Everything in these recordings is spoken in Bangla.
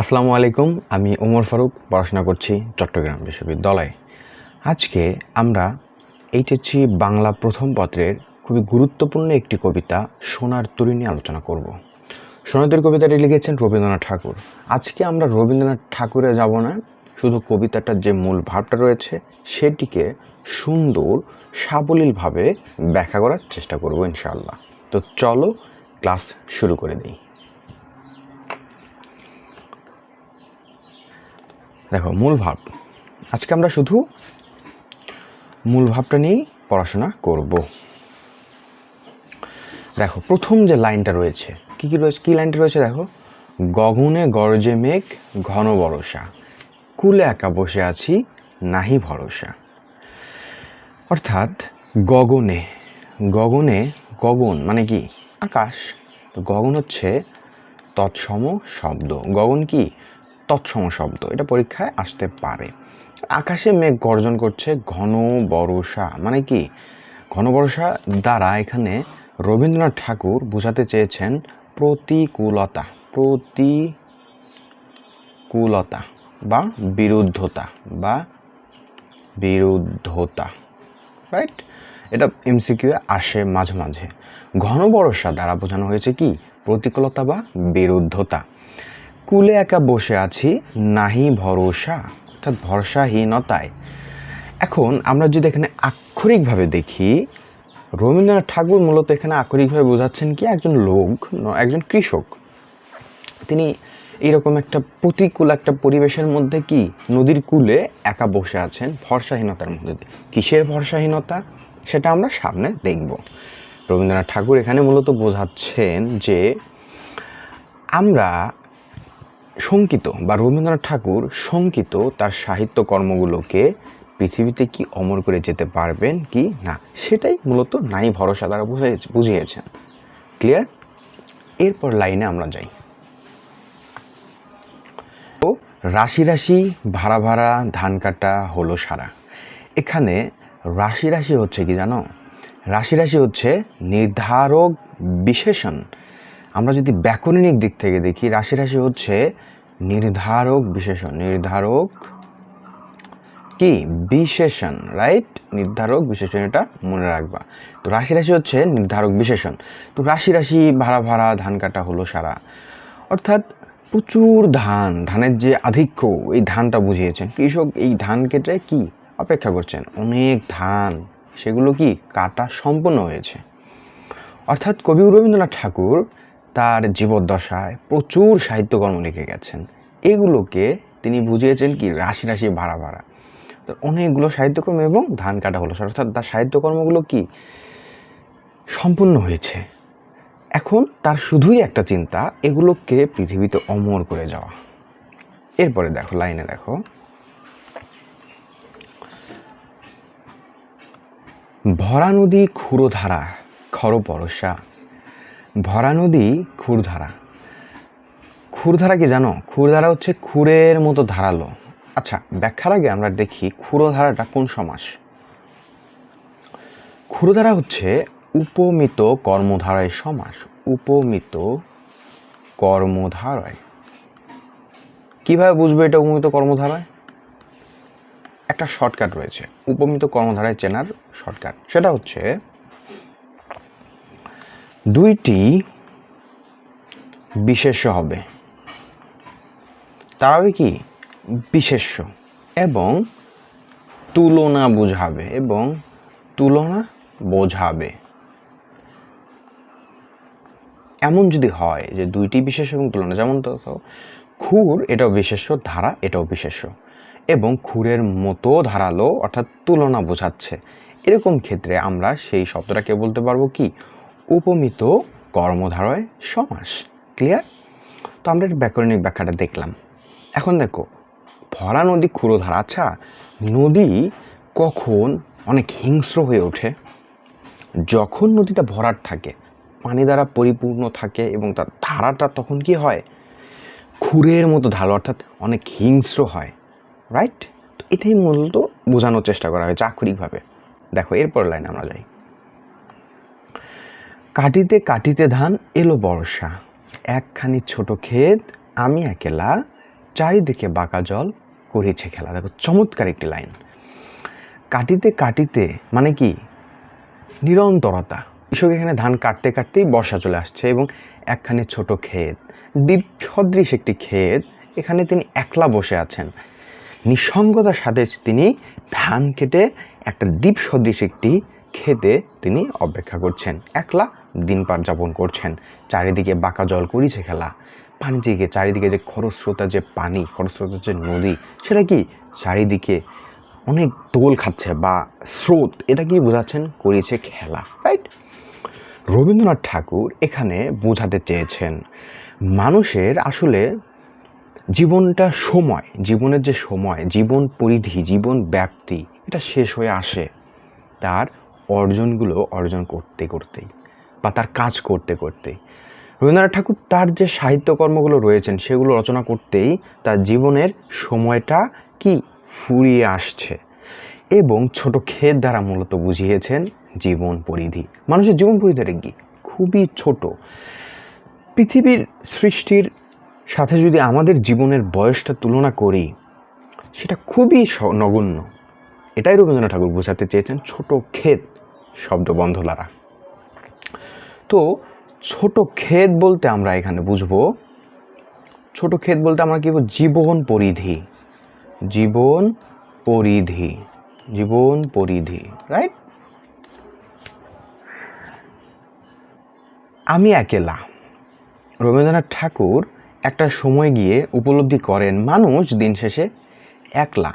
আসসালামু আলাইকুম, আমি ওমর ফারুক, পড়াশোনা করছি চট্টগ্রাম বিশ্ববিদ্যালয়ে। আজকে আমরা এইচএসসি বাংলা প্রথম পত্রের খুবই গুরুত্বপূর্ণ একটি কবিতা, সোনার তরী নিয়ে আলোচনা করব। সোনার কবিতাটি লিখেছেন রবীন্দ্রনাথ ঠাকুর। আজকে আমরা রবীন্দ্রনাথ ঠাকুরে যাব না, শুধু কবিতাটার যে মূল ভাবটা রয়েছে, সেটিকে সুন্দর, সাবলীলভাবে ব্যাখ্যা করার চেষ্টা করব ইনশাআল্লাহ। তো চলো ক্লাস শুরু করে দিই। দেখো, মূল ভাব। আজকে আমরা শুধু মূল ভাবটা নিয়েই পড়াশোনা করব। দেখো, প্রথম যে লাইনটা রয়েছে, কি কি রয়েছে, কি লাইনটা রয়েছে দেখো? গগনে গরজে মেঘ, ঘন বরষা। কুলে একা বসে আছি, নাহি ভরসা। অর্থাৎ গগনে গগনে, গগন মানে কি? আকাশ। গগন হচ্ছে তৎসম শব্দ। গগন কি? তৎসম শব্দ। এটা পরীক্ষায় আসতে পারে। আকাশে মেঘ গর্জন করছে, ঘন বর্ষা। মানে কি? ঘন বর্ষা দ্বারা এখানে রবীন্দ্রনাথ ঠাকুর বোঝাতে চেয়েছেন প্রতিকূলতা প্রতিকূলতা বা বিরুদ্ধতা বা বিরুদ্ধতা রাইট এটা এমসিকিউ আসে মাঝে মাঝে। ঘন বর্ষা দ্বারা বোঝানো হয়েছে কি? প্রতিকূলতা বা বিরুদ্ধতা। কুলে একা বসে আছি, নাহি ভরসা, অর্থাৎ ভরসাহীনতায়। এখন আমরা যদি এখানে আক্ষরিকভাবে দেখি, রবীন্দ্রনাথ ঠাকুর মূলত এখানে আক্ষরিকভাবে বোঝাচ্ছেন কি, একজন লোক একজন কৃষক। তিনি এরকম একটা প্রতিকূল একটা পরিবেশের মধ্যে কি, নদীর কূলে একা বসে আছেন, ভরসাহীনতার মধ্যে দিয়ে। কিসের ভরসাহীনতা? সেটা আমরা সামনে দেখব। রবীন্দ্রনাথ ঠাকুর এখানে মূলত বোঝাচ্ছেন যে, আমরা শঙ্কিত বা রবীন্দ্রনাথ ঠাকুর শঙ্কিত তার সাহিত্য কর্মগুলোকে পৃথিবীতে কি অমর করে যেতে পারবেন কি না, সেটাই মূলত নাই ভরসা দ্বারা বুঝিয়েছে বুঝিয়েছেন। ক্লিয়ার এরপর লাইনে আমরা যাই। ও, রাশি রাশি, ভাড়া ভাড়া, ধান কাটা, হলো সারা। এখানে রাশি রাশি হচ্ছে কি জানো? রাশি রাশি হচ্ছে নির্ধারক বিশেষণ। আমরা যদি ব্যাকরণিক দিক থেকে দেখি, রাশি রাশি হচ্ছে নির্ধারক বিশেষণ। নির্ধারক কি? বিশেষণ রাইট নির্ধারক বিশেষণ, এটা মনে রাখবা। তো রাশি রাশি হচ্ছে নির্ধারক বিশেষণ। তো রাশি রাশি ভাড়া ভাড়া, ধান কাটা হলো সারা। অর্থাৎ প্রচুর ধান, ধানের যে আধিক্য, এই ধানটা বুঝিয়েছেন। কৃষক এই ধান কেটে কি অপেক্ষা করছেন? অনেক ধান, সেগুলো কি কাটা সম্পন্ন হয়েছে। অর্থাৎ কবি রবীন্দ্রনাথ ঠাকুর তার জীবদ্দশায় প্রচুর সাহিত্যকর্ম লিখে গেছেন। এগুলোকে তিনি বুঝিয়েছেন কি? রাশি রাশি ভাড়া ভাড়া। তো অনেকগুলো সাহিত্যকর্ম এবং ধান কাটা হলো। অর্থাৎ তার সাহিত্যকর্মগুলো কি? সম্পূর্ণ হয়েছে। এখন তার শুধুই একটা চিন্তা, এগুলোকে পৃথিবীতে অমর করে যাওয়া। এরপরে দেখো, লাইনে দেখো। ভরা নদী, ক্ষুরধারা খর পরশা ভরা নদী, ক্ষুরধারা। ক্ষুরধারা কি জানো? ক্ষুরধারা হচ্ছে খুরের মতো ধারালো। আচ্ছা ব্যাখ্যার আগে আমরা দেখি ক্ষুরধারাটা কোন সমাস। ক্ষুরধারা হচ্ছে উপমিত কর্মধারায় সমাস। উপমিত কর্মধারায়। কীভাবে বুঝবে এটা উপমিত কর্মধারায়? একটা শর্টকাট রয়েছে। উপমিত কর্মধারায় চেনার শর্টকাট। সেটা হচ্ছে দুইটি বিশেষ্য হবে। তারা হবে কি? বিশেষ্য। এবং তুলনা বোঝাবে এবং তুলনা বোঝাবে। এমন যদি হয় যে দুইটি বিশেষ এবং তুলনা, যেমন তো, খুর এটাও বিশেষ্য, ধারা এটাও বিশেষ্য। এবং খুরের মতো ধারালো, অর্থাৎ তুলনা বোঝাচ্ছে। এরকম ক্ষেত্রে আমরা সেই শব্দটাকে বলতে পারব কি? উপমিত কর্মধারয় সমাস। ক্লিয়ার তো আমরা এর ব্যাকরণিক ব্যাখ্যাটা দেখলাম। এখন দেখো, ভরা নদী ক্ষুরধারা আচ্ছা নদী কখন অনেক হিংস্র হয়ে ওঠে? যখন নদীটা ভরাট থাকে, পানি দ্বারা পরিপূর্ণ থাকে এবং তার ধারাটা তখন কি হয়? খুরের মতো ধারালো অর্থাৎ অনেক হিংস্র হয় রাইট তো এটাই মূলত বোঝানোর চেষ্টা করা হয়েছে আক্ষরিকভাবে। দেখো এরপর লাইনে আমরা যাই। কাটিতে কাটিতে ধান, এলো বর্ষা। একখানি ছোট ক্ষেত, আমি একেলা, চারিদিকে বাঁকা জল করিছে খেলা। দেখো, চমৎকার একটি লাইন। কাটিতে কাটিতে মানে কি? নিরন্তরতা। কৃষক এখানে ধান কাটতে কাটতেই বর্ষা চলে আসছে এবং একখানি ছোট ক্ষেত দ্বীপ সদৃশ একটি ক্ষেত, এখানে তিনি একলা বসে আছেন। নিঃসঙ্গতার সাথে তিনি ধান কেটে একটা দ্বীপ সদৃশ একটি খেতে তিনি অপেক্ষা করছেন। একলা দিন পার যাপন করছেন। চারিদিকে বাঁকা জল করিছে খেলা। পানি দিকে চারিদিকে যে খরস্রোতা যে পানি খরস্রোতার যে নদী, সেটা কি চারিদিকে অনেক দোল খাচ্ছে বা স্রোত? এটা কি বোঝাচ্ছেন? করেছে খেলা রাইট রবীন্দ্রনাথ ঠাকুর এখানে বোঝাতে চেয়েছেন, মানুষের আসলে জীবনটা সময়, জীবনের যে সময়, জীবন পরিধি, জীবন ব্যাপ্তি, এটা শেষ হয়ে আসে তার অর্জনগুলো অর্জন করতে, করতেই। বা তার কাজ করতে করতে। রবীন্দ্রনাথ ঠাকুর তার যে সাহিত্যকর্মগুলো রয়েছেন, সেগুলো রচনা করতেই তার জীবনের সময়টা কি ফুরিয়ে আসছে এবং ছোট ক্ষেত দ্বারা মূলত বুঝিয়েছেন জীবন পরিধি। মানুষের জীবন পরিধিটা কি? খুবই ছোট। পৃথিবীর সৃষ্টির সাথে যদি আমাদের জীবনের বয়সটা তুলনা করি, সেটা খুবই নগণ্য। এটাই রবীন্দ্রনাথ ঠাকুর বোঝাতে চেয়েছেন, ছোট ক্ষেত শব্দবন্ধ দ্বারা। তো ছোট ক্ষেত বলতে আমরা এখানে বুঝব। ছোট ক্ষেত বলতে আমরা কি? জীবন পরিধি। জীবন পরিধি। জীবন পরিধি রাইট আমি একেলা। রবীন্দ্রনাথ ঠাকুর একটা সময় গিয়ে উপলব্ধি করেন, মানুষ দিন শেষে একলা।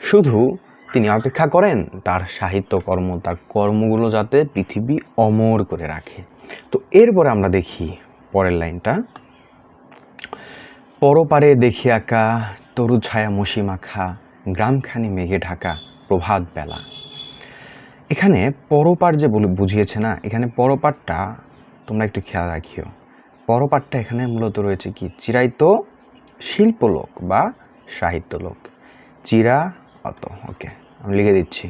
শুধু তিনি অপেক্ষা করেন, তার সাহিত্যকর্ম তার কর্মগুলো যাতে পৃথিবী অমর করে রাখে। তো এরপরে আমরা দেখি পরের লাইনটা। পরপারে দেখি আঁকা, তরু ছায়া মশি মাখা গ্রামখানি মেঘে ঢাকা, প্রভাত বেলা। এখানে পরপার যে বলে বুঝিয়েছে না, এখানে পরপারটা তোমরা একটু খেয়াল রাখিও। পরপারটা এখানে মূলত রয়েছে কি? চিরায়ত শিল্পলোক বা সাহিত্যলোক। চিরা অত ওকে, আমি লিখে দিচ্ছি।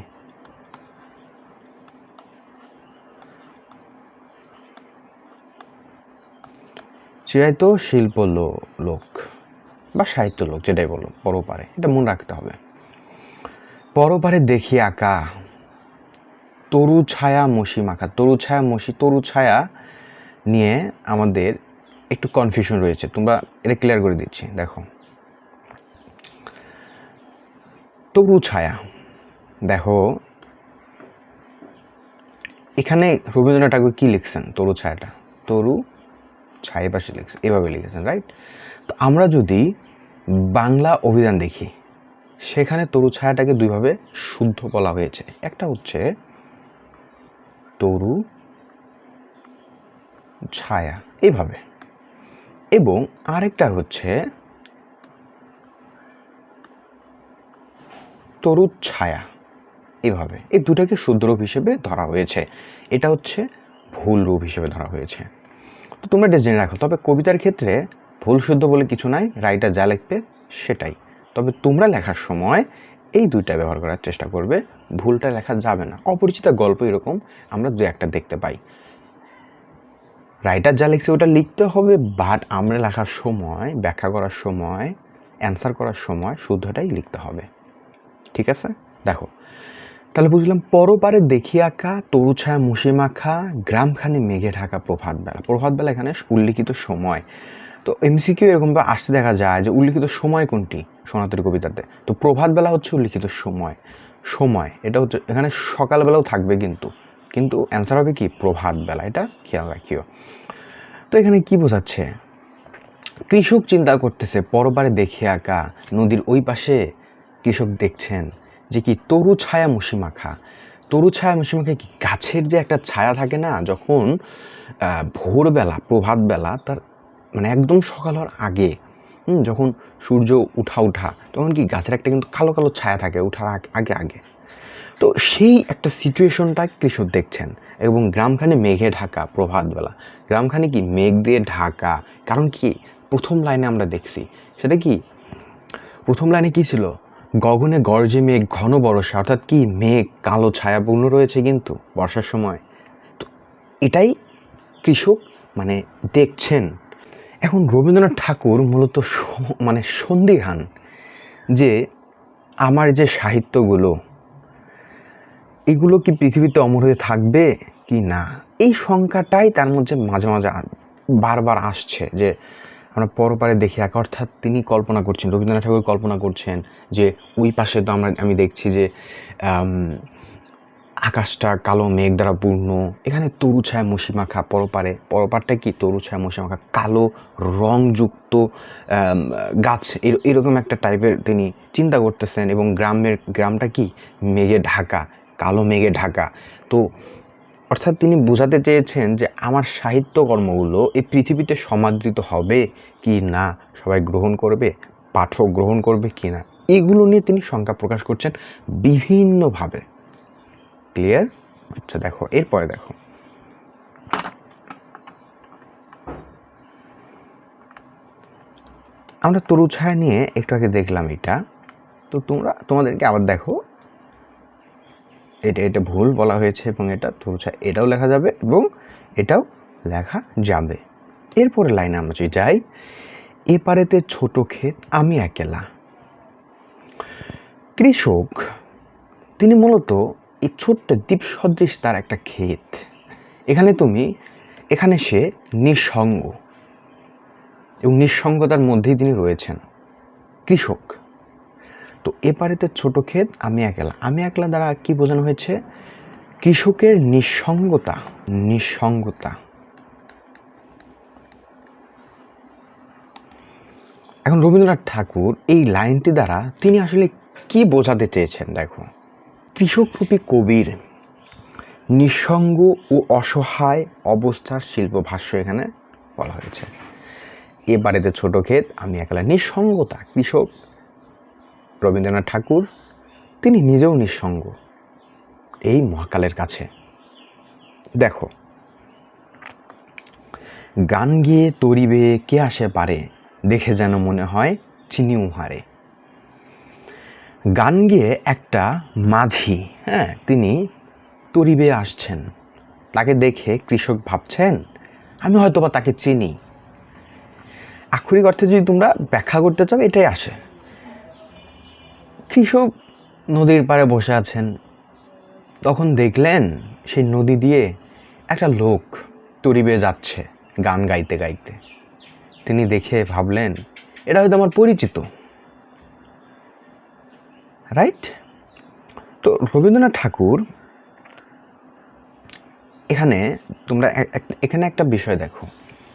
চিরায়ত শিল্প লোক, বা সাহিত্য লোক, যেটাই বলো, পরপারে, এটা মনে রাখতে হবে। পরপারে দেখি আঁকা, তরু ছায়া মসি মাখা, তরু ছায়া মসি, তরু ছায়া নিয়ে আমাদের একটু কনফিউশন রয়েছে। তোমরা এটা ক্লিয়ার করে দিচ্ছি, দেখো। তরু ছায়া। দেখো, এখানে রবীন্দ্রনাথ ঠাকুর কী লিখছেন? তরু ছায়াটা। তরু ছায়া পাশে লিখছে, এভাবে লিখেছেন রাইট তো আমরা যদি বাংলা অভিধান দেখি, সেখানে তরু ছায়াটাকে দুইভাবে শুদ্ধ বলা হয়েছে। একটা হচ্ছে তরু ছায়া, এইভাবে। এবং আরেকটা হচ্ছে তরু ছায়া। এভাবে। এই দুটাকে শুদ্ধ রূপ হিসেবে ধরা হয়েছে। এটা হচ্ছে ভুল রূপ হিসেবে ধরা হয়েছে। তো তোমরা এটা জেনে রাখো। তবে কবিতার ক্ষেত্রে ভুল শুদ্ধ বলে কিছু নাই, রাইটার যা লিখবে সেটাই। তবে তোমরা লেখার সময় এই দুইটা ব্যবহার করার চেষ্টা করবে। ভুলটা লেখা যাবে না। অপরিচিত গল্প এরকম, আমরা দু একটা দেখতে পাই। রাইটার যা লিখছে ওটা লিখতে হবে বাট আমরা লেখার সময়, ব্যাখ্যা করার সময় অ্যান্সার করার সময় শুদ্ধটাই লিখতে হবে। ঠিক আছে? দেখো। তাহলে বুঝলাম পরপারে দেখি আঁকা তরু ছায়া মুসি মাখা গ্রামখানে মেঘে ঢাকা প্রভাত বেলা প্রভাত বেলা এখানে উল্লিখিত সময়। তো এমসিকিউ এরকমভাবে আসতে দেখা যায় যে উল্লিখিত সময় কোনটি সনাতনী কবিতাতে? তো প্রভাত বেলা হচ্ছে উল্লিখিত সময়। সময়, এটা হচ্ছে এখানে সকালবেলাও থাকবে কিন্তু। কিন্তু অ্যান্সার হবে কি? প্রভাত বেলা এটা খেয়াল রাখিও। তো এখানে কি বোঝাচ্ছে? কৃষক চিন্তা করতেছে পরবারে দেখে আঁকা নদীর ওই পাশে কৃষক দেখছেন যে কি তরু ছায়া মুসি মাখা তরু ছায়া মুসি মাখা কি গাছের যে একটা ছায়া থাকে না, যখন ভোরবেলা, প্রভাতবেলা, তার মানে একদম সকাল হওয়ার আগে যখন সূর্য উঠা উঠা, তখন কি গাছের একটা কিন্তু কালো কালো ছায়া থাকে উঠার আগে আগে তো সেই একটা সিচুয়েশনটা কৃষক দেখছেন এবং গ্রামখানে মেঘে ঢাকা, প্রভাতবেলা। গ্রামখানে কি মেঘ দিয়ে ঢাকা? কারণ কি? প্রথম লাইনে আমরা দেখছি। সেটা কি? প্রথম লাইনে কি ছিল? গগনে গর্জে মেঘ ঘন বর্ষা, অর্থাৎ কি মেঘ, কালো ছায়াপূর্ণ রয়েছে কিন্তু বর্ষার সময়। তো এটাই কৃষক মানে দেখছেন। এখন রবীন্দ্রনাথ ঠাকুর মূলত মানে সন্দিহান যে আমার যে সাহিত্যগুলো, এগুলো কি পৃথিবীতে অমর হয়ে থাকবে কি না? এই সংখ্যাটাই তার মধ্যে মাঝে মাঝে বারবার আসছে যে আমরা পরপারে দেখি। এক অর্থাৎ তিনি কল্পনা করছেন, রবীন্দ্রনাথ ঠাকুর কল্পনা করছেন যে ওই পাশে তো আমরা, আমি দেখছি যে আকাশটা কালো, মেঘ দ্বারা পূর্ণ। এখানে তরু ছায়া মসিমাখা পরপারে পরপারটা কি? তরু ছায়া মসিমাখা কালো, রংযুক্ত গাছ। এর- এরকম একটা টাইপের তিনি চিন্তা করতেছেন এবং গ্রামের, গ্রামটা কি? মেঘে ঢাকা, কালো মেঘে ঢাকা। তো অর্থাৎ তিনি বোঝাতে চেয়েছেন যে আমার সাহিত্যকর্মগুলো এই পৃথিবীতে সমাদৃত হবে কি না, সবাই গ্রহণ করবে, পাঠক গ্রহণ করবে কি না, এগুলো নিয়ে তিনি শঙ্কা প্রকাশ করছেন বিভিন্নভাবে। ক্লিয়ার? আচ্ছা দেখো, এরপরে দেখো। আমরা তরু ছায়া নিয়ে একটু আগে দেখলাম এটা। তো তোমরা, তোমাদেরকে আবার দেখো। এটা এটা ভুল বলা হয়েছে এবং এটা তরু ছায়া এটাও লেখা যাবে এবং এটাও লেখা যাবে। এরপরে লাইনে আমরা যদি যাই, এপারেতে ছোট ক্ষেত, আমি একেলা। কৃষক, তিনি মূলত এই ছোট্ট দ্বীপ সদৃশ তার একটা ক্ষেত। এখানে তুমি, এখানে সে নিঃসঙ্গ এবং নিঃসঙ্গতার মধ্যেই তিনি রয়েছেন। কৃষক তো এপারেতে ছোট ক্ষেত, আমি একলা। আমি একলা দ্বারা কি বোঝানো হয়েছে? কৃষকের নিঃসঙ্গতা নিঃসঙ্গতা। এখন রবীন্দ্রনাথ ঠাকুর এই লাইনটি দ্বারা তিনি আসলে কি বোঝাতে চেয়েছেন, দেখো? কৃষকরূপী কবির নিঃসঙ্গ ও অসহায় অবস্থার শিল্প ভাষ্য এখানে বলা হয়েছে। এ বাড়িতে ছোট ক্ষেত, আমি একলা। নিঃসঙ্গতা, কৃষক রবীন্দ্রনাথ ঠাকুর, তিনি নিজেও নিঃসঙ্গ। এই মহাকালের কাছে। দেখো, গান গিয়ে তরিবে, কে আসে পারে, দেখে যেন মনে হয় চিনি উহারে গান গিয়ে একটা মাঝি হ্যাঁ তিনি তরিবে আসছেন। তাকে দেখে কৃষক ভাবছেন, আমি হয়তোবা তাকে চিনি। আক্ষরিক অর্থে যদি তোমরা ব্যাখ্যা করতে চাও, এটাই আসে। কৃষক নদীর পাড়ে বসে আছেন। তখন দেখলেন সেই নদী দিয়ে একটা লোক তরি বেয়ে যাচ্ছে গান গাইতে গাইতে। তিনি দেখে ভাবলেন, এটা হয়তো আমার পরিচিত। রাইট তো রবীন্দ্রনাথ ঠাকুর, এখানে তোমরা এখানে একটা বিষয় দেখো।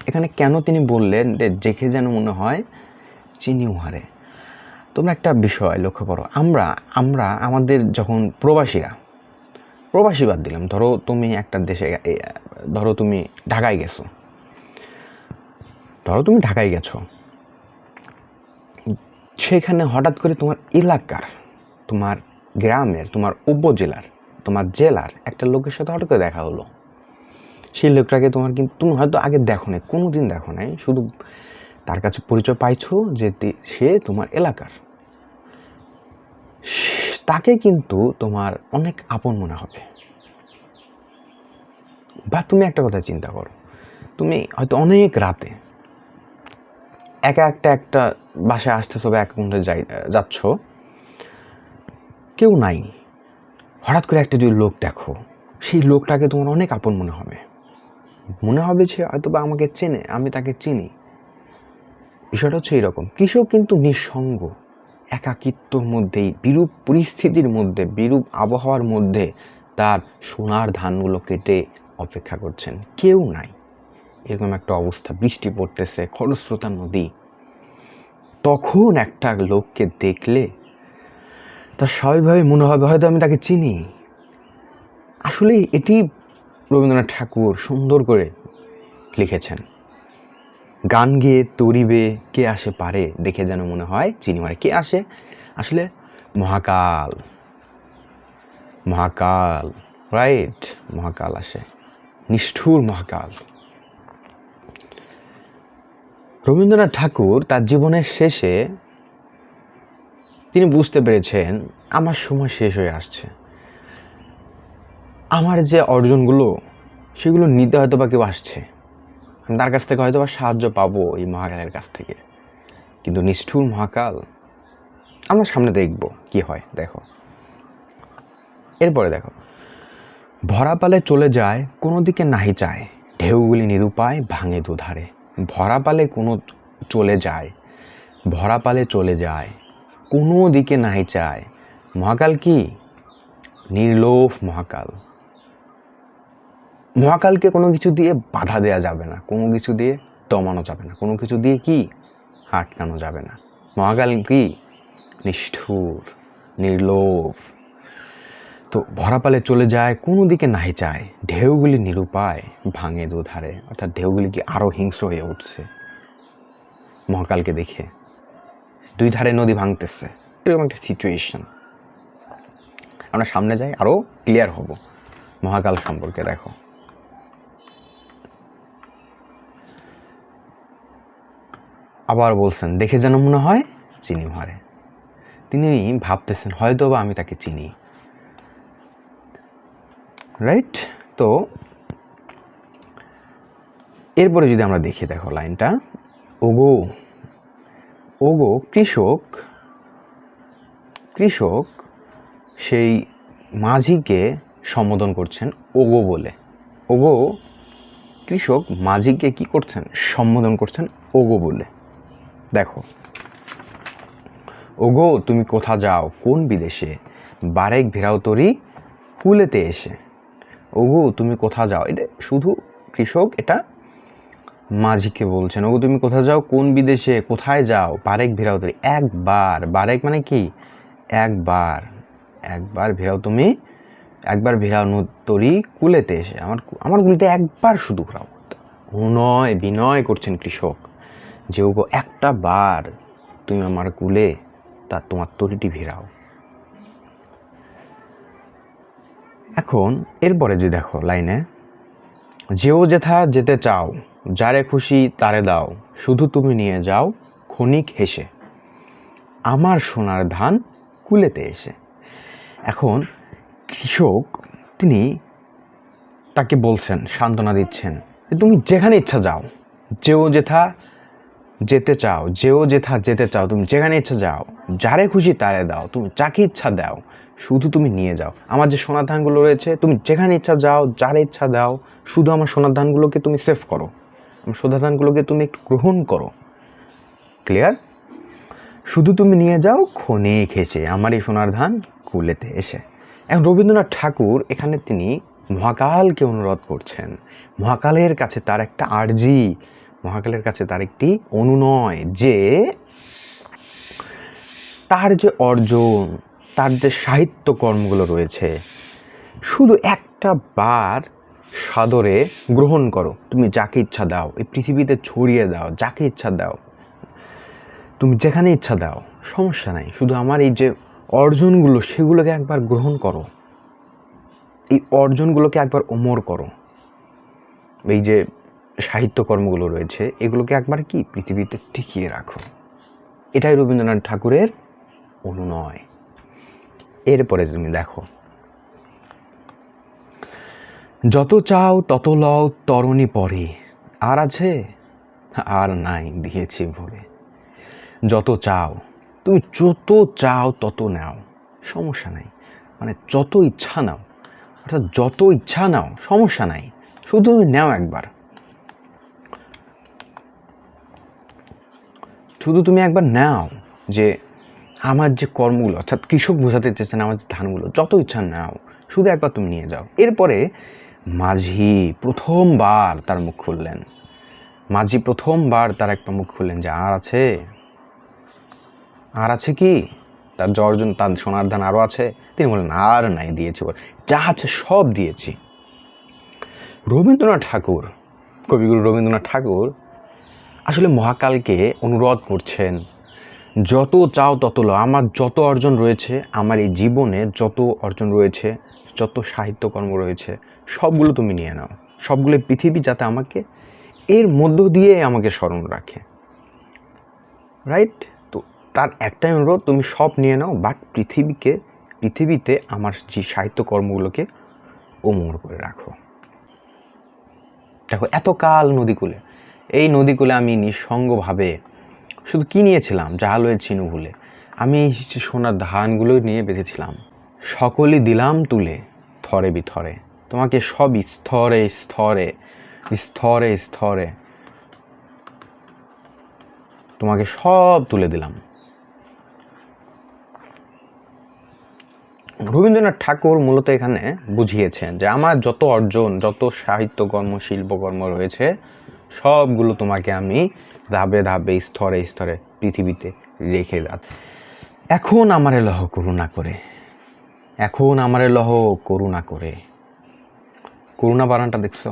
এখানে কেন তিনি বললেন দেখে যেন মনে হয় চিনি উহারে। তোমরা একটা বিষয় লক্ষ্য করো। আমরা আমরা আমাদের যখন প্রবাসীরা, প্রবাসী বাদ দিলাম, ধরো তুমি একটা দেশে ধরো তুমি ঢাকায় গেছো। ধরো তুমি ঢাকায় গেছো। সেখানে হঠাৎ করে তোমার এলাকার, তোমার গ্রামের, তোমার উপজেলার, তোমার জেলার একটা লোকের সাথে হঠাৎ করে দেখা হলো। সেই লোকটাকে তোমার কিন্তু তুমি হয়তো আগে দেখো নাই কোনো দিন দেখো নাই, শুধু তার কাছে পরিচয় পাইছো যে সে তোমার এলাকার। তাকে কিন্তু তোমার অনেক আপন মনে হবে। বা তুমি একটা কথা চিন্তা করো, তুমি হয়তো অনেক রাতে একা একটা একটা বাসায় আসতেছো বা এক কোনটা যাই যাচ্ছ, কেউ নাই। হঠাৎ করে একটা যদি লোক দেখো, সেই লোকটাকে তোমার অনেক আপন মনে হবে। মনে হবে যে হয়তো বা আমাকে চেনে, আমি তাকে চিনি। বিষয়টা হচ্ছে এরকম, কৃষক কিন্তু নিঃসঙ্গ। একাকিত্বর মধ্যেই বিরূপ পরিস্থিতির মধ্যে, বিরূপ আবহাওয়ার মধ্যে তার সোনার ধানগুলো কেটে অপেক্ষা করছেন। কেউ নাই। এরকম একটা অবস্থা, বৃষ্টি পড়তেছে, খরস্রোতা নদী। তখন একটা লোককে দেখলে তার স্বাভাবিকভাবে মনে হবে, হয়তো আমি তাকে চিনি। আসলে এটি রবীন্দ্রনাথ ঠাকুর সুন্দর করে লিখেছেন। গান গেয়ে তরিবে কে আসে পারে দেখে যেন মনে হয় চিনি মারে কে আসে। আসলে মহাকাল মহাকাল রাইট মহাকাল আসে, নিষ্ঠুর মহাকাল। রবীন্দ্রনাথ ঠাকুর তার জীবনের শেষে তিনি বুঝতে পেরেছেন, আমার সময় শেষ হয়ে আসছে। আমার যে অর্জনগুলো, সেগুলো নিতে হয়তো বা কেউ আসছে। তার কাছ থেকে হয়তো বা সাহায্য পাবো এই মহাকালের কাছ থেকে। কিন্তু নিষ্ঠুর মহাকাল, আমরা সামনে দেখব কি হয়, দেখো। এরপরে দেখো ভরা পালে চলে যায়, কোনো দিকে নাহি চায়, ঢেউগুলি নিরুপায় ভাঙে দুধারে। ভরা পালে কোনো চলে যায় ভরা পালে চলে যায়, কোনো দিকে নাহি চায়। মহাকাল কি? নির্লোভ মহাকাল। মহাকালকে কোনো কিছু দিয়ে বাধা দেওয়া যাবে না, কোনো কিছু দিয়ে দমানো যাবে না, কোনো কিছু দিয়ে কি? আটকানো যাবে না। মহাকাল কি? নিষ্ঠুর, নির্লোভ। তো ভরাপালে চলে যায়, কোনো দিকে নাহি চায়, ঢেউগুলি নিরুপায়, ভাঙে দুধারে, অর্থাৎ ঢেউগুলি কি আরও হিংস্র হয়ে উঠছে। মহাকালকে দেখে দুই ধারে নদী ভাঙতেছে, এরকম একটা সিচুয়েশন আমরা সামনে যাই আরও ক্লিয়ার হব। মহাকাল সম্পর্কে দেখো। আবার বলছেন, দেখে যেন মনে হয় চিনি মারে তিনি ভাবতেছেন হয়তো বা আমি তাকে চিনি। রাইট তো এরপরে যদি আমরা দেখি, দেখো লাইনটা, ওগো ওগো, কৃষক কৃষক সেই মাঝিকে সম্বোধন করছেন ওগো বলে। ওগো, কৃষক মাঝিকে কি করছেন? সম্বোধন করছেন ওগো বলে। দেখো। ওগো, তুমি কোথা যাও? কোন বিদেশে? বারেক ভেরাও তরি কুলেতে এসে। ওগো, তুমি কোথা যাও? এটা শুধু কৃষক, এটা মাঝিকে বলছেন। ওগো, তুমি কোথা যাও? কোন বিদেশে? কোথায় যাও? বারেক ভেরাও তরি। একবার। বারেক মানে কি? একবার। একবার ভেরাও তুমি, একবার ভেরাও তরি কুলেতে এসে। আমার আমার গুলিতে একবার শুধু ঘোরাও। নয়, বিনয় করছেন কৃষক। যে ওগো একটা বার তুমি আমার কুলে তা তোমার তরিটি ভেরাও এখন এরপরে যদি দেখো লাইনে, যেও যেথা যেতে চাও, যারে খুশি তারে দাও, শুধু তুমি নিয়ে যাও ক্ষণিক হেসে। আমার সোনার ধান কুলেতে এসে। এখন কৃষক, তিনি তাকে বলছেন, সান্ত্বনা দিচ্ছেন তুমি যেখানে ইচ্ছা যাও, যেও যেথা যেতে চাও, যেও যেথা যেতে চাও, তুমি যেখানে ইচ্ছা যাও, যারে খুশি তারে দাও, তুমি যাকে ইচ্ছা দাও, শুধু তুমি নিয়ে যাও। আমার যে সোনার ধানগুলো রয়েছে, তুমি যেখানে ইচ্ছা যাও, যার ইচ্ছা দাও, শুধু আমার সোনার ধানগুলোকে তুমি সেভ করো। আমার সোনার ধানগুলোকে তুমি একটু গ্রহণ করো। ক্লিয়ার শুধু তুমি নিয়ে যাও ক্ষণে খেসে আমার এই সোনার ধান কুলেতে এসে। এখন রবীন্দ্রনাথ ঠাকুর এখানে তিনি মহাকালকে অনুরোধ করছেন। মহাকালের কাছে তার একটা আর্জি মহাকালের কাছে তার একটি অনুনয় যে তার যে অর্জন, তার যে সাহিত্য কর্মগুলো রয়েছে, শুধু একটা বার সাদরে গ্রহণ করো। তুমি যাকে ইচ্ছা দাও, এই পৃথিবীতে ছড়িয়ে দাও, যাকে ইচ্ছা দাও, তুমি যেখানে ইচ্ছা দাও, সমস্যা নাই। শুধু আমার এই যে অর্জনগুলো, সেগুলোকে একবার গ্রহণ করো। এই অর্জনগুলোকে একবার ওমর করো। এই যে সাহিত্যকর্মগুলো রয়েছে, এগুলোকে একবার কি পৃথিবীতে টিকিয়ে রাখো এটাই রবীন্দ্রনাথ ঠাকুরের অনুনয়। এরপরে তুমি দেখো। যত চাও তত লও, তরণী পরে। আর আছে? আর নাই, দিয়েছি ভরে যত চাও, তুমি যত চাও তত নাও, সমস্যা নাই। মানে যত ইচ্ছা নাও, অর্থাৎ যত ইচ্ছা নাও, সমস্যা নাই। শুধু তুমি নাও একবার। শুধু তুমি একবার নাও যে আমার যে কর্মগুলো, অর্থাৎ কৃষক বোঝাতে চেয়েছেন আমার যে ধানগুলো, যত ইচ্ছা নাও, শুধু একবার তুমি নিয়ে যাও। এরপরে মাঝি প্রথমবার তার মুখ খুললেন। মাঝি প্রথমবার তার একটা মুখ খুললেন যে, আর আছে? আর আছে কি? তার জর্জন তার সোনার ধান আরও আছে? তিনি বললেন, আর নাই, দিয়েছি বলে। যা আছে সব দিয়েছি। রবীন্দ্রনাথ ঠাকুর, কবিগুরু রবীন্দ্রনাথ ঠাকুর আসলে মহাকালকে অনুরোধ করছেন, যত চাও তত লো আমার যত অর্জন রয়েছে, আমার এই জীবনে যত অর্জন রয়েছে, যত সাহিত্যকর্ম রয়েছে, সবগুলো তুমি নিয়ে নাও। সবগুলো পৃথিবী যাতে আমাকে এর মধ্য দিয়ে আমাকে স্মরণ রাখে। রাইট তো তার একটাই অনুরোধ, তুমি সব নিয়ে নাও বাট পৃথিবীকে, পৃথিবীতে আমার যে সাহিত্যকর্মগুলোকে ওমর করে রাখো। দেখো এত কাল নদীকূলে এই নদীকূলে আমি নিঃসঙ্গভাবে শুধু কি নিয়েছিলাম জাহাল হয়ে চিনু ভুলে আমি সোনার ধানগুলো নিয়ে বেঁচেছিলাম সকলই দিলাম তুলে, থরে বিথরে। তোমাকে সব স্তরে স্তরে স্তরে স্তরে, তোমাকে সব তুলে দিলাম। রবীন্দ্রনাথ ঠাকুর মূলত এখানে বুঝিয়েছেন যে আমার যত অর্জন, যত সাহিত্যকর্ম শিল্পকর্ম রয়েছে সবগুলো তোমাকে আমি ধাপে ধাপে, স্তরে স্তরে পৃথিবীতে রেখে দাও। এখন আমারে লহ করুণা করে। এখন আমারে লহ করুণা করে। করুণা বানানটা দেখছ?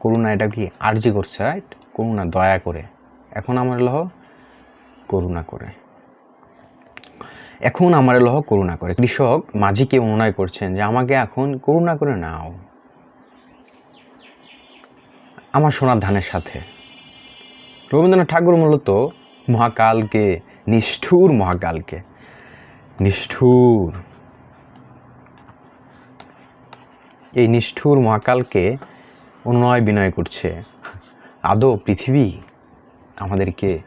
করুণা এটা কি আর্জি করছে রাইট করুণা দয়া করে। এখন আমার লহ করুণা করে। এখন আমার লহ করুণা করে। কৃষক মাঝিকে অনুনয় করছেন যে, আমাকে এখন করুণা করে নাও। আমার সোনার ধানের সাথে। রবীন্দ্রনাথ ঠাকুর মূলত মহাকালকে, নিষ্ঠুর মহাকালকে, নিষ্ঠুর। এই নিষ্ঠুর মহাকালকে অনুনয় বিনয় করছে আদৌ পৃথিবী আমাদেরকে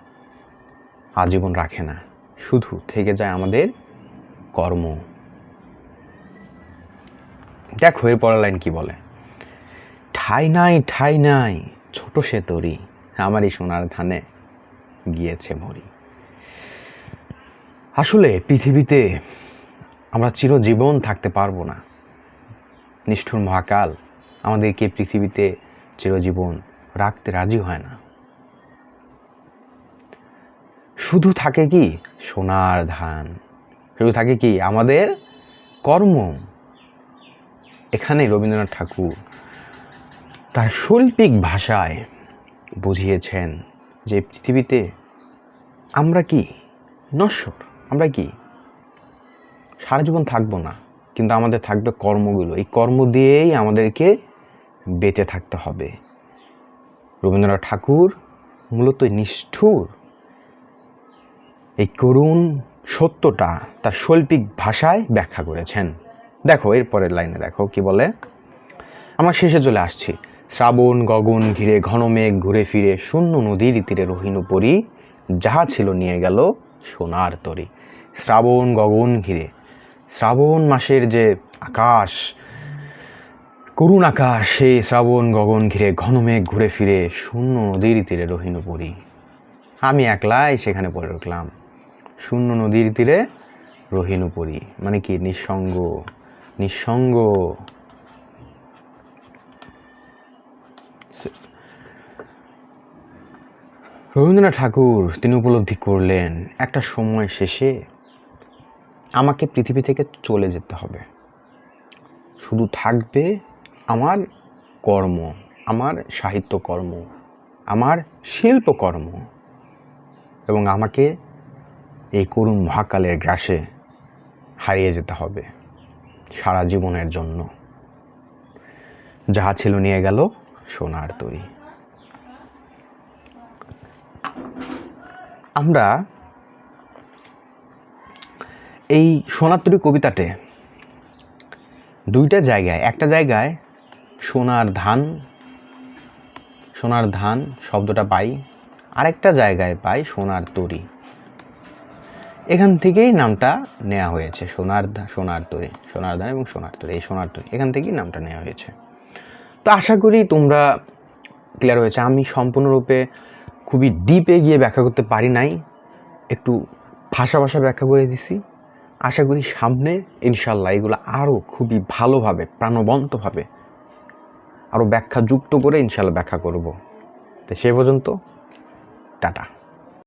আজীবন রাখে না। শুধু থেকে যায় আমাদের কর্ম। দেখো এর পরের লাইন কি বলে? ঠাই নাই ঠাই নাই, ছোট সে তরি, আমারই সোনার ধানে গিয়েছে মরি। আসলে পৃথিবীতে আমরা চিরজীবন থাকতে পারব না। নিষ্ঠুর মহাকাল আমাদেরকে পৃথিবীতে চিরজীবন রাখতে রাজি হয় না। শুধু থাকে কি সোনার ধান। শুধু থাকে কি আমাদের কর্ম। এখানে রবীন্দ্রনাথ ঠাকুর তার শৈল্পিক ভাষায় বুঝিয়েছেন যে পৃথিবীতে আমরা কি নশ্বর? আমরা কি? সারা জীবন থাকব না, কিন্তু আমাদের থাকবে কর্মগুলো। এই কর্ম দিয়েই আমাদেরকে বেঁচে থাকতে হবে। রবীন্দ্রনাথ ঠাকুর মূলত নিষ্ঠুর এই করুণ সত্যটা তার শৈল্পিক ভাষায় ব্যাখ্যা করেছেন। দেখো, এরপরের লাইনে দেখো, কি বলে? আমার শেষে চলে আসছি। শ্রাবণ, গগন ঘিরে, ঘন মেঘ ঘুরে ফিরে, শূন্য নদীর তীরে রহিনু পরি, যাহা ছিল নিয়ে গেল সোনার তরি। শ্রাবণ, গগন ঘিরে। শ্রাবণ মাসের যে আকাশ, করুণ আকাশ, সে শ্রাবণ, গগন ঘিরে, ঘন মেঘ ঘুরে ফিরে, শূন্য নদীর তীরে রহিনু পরি। আমি একলাই সেখানে পড়ে উঠলাম শূন্য নদীর তীরে রহিনু পরি। মানে কি? নিঃসঙ্গ। নিঃসঙ্গ। রবীন্দ্রনাথ ঠাকুর, তিনি উপলব্ধি করলেন, একটা সময় শেষে আমাকে পৃথিবী থেকে চলে যেতে হবে। শুধু থাকবে আমার কর্ম, আমার সাহিত্যকর্ম আমার শিল্পকর্ম এবং আমাকে এই করুণ মহাকালের গ্রাসে হারিয়ে যেতে হবে সারা জীবনের জন্য। যাহা ছিল নিয়ে গেল সোনার তরি। আমরা এই সোনার তরি কবিতাতে দুইটা জায়গায়, একটা জায়গায় সোনার ধান সোনার ধান শব্দটা পাই, আরেকটা জায়গায় পাই সোনার তরি। এখান থেকেই নামটা নেওয়া হয়েছে, সোনার সোনার তরি, সোনার ধান এবং সোনার তরি, এই সোনার তরি, এখান থেকেই নামটা নেওয়া হয়েছে। তো আশা করি তোমরা ক্লিয়ার হয়েছে। আমি সম্পূর্ণরূপে খুবই ডিপে গিয়ে ব্যাখ্যা করতে পারি নাই, একটু ভাষা ভাষা ব্যাখ্যা করে দিছি। আশা করি সামনে ইনশাল্লাহ এগুলো আরও খুবই ভালোভাবে, প্রাণবন্তভাবে আরও ব্যাখ্যা যুক্ত করে ইনশাল্লাহ ব্যাখ্যা করব। তো সে পর্যন্ত, টাটা।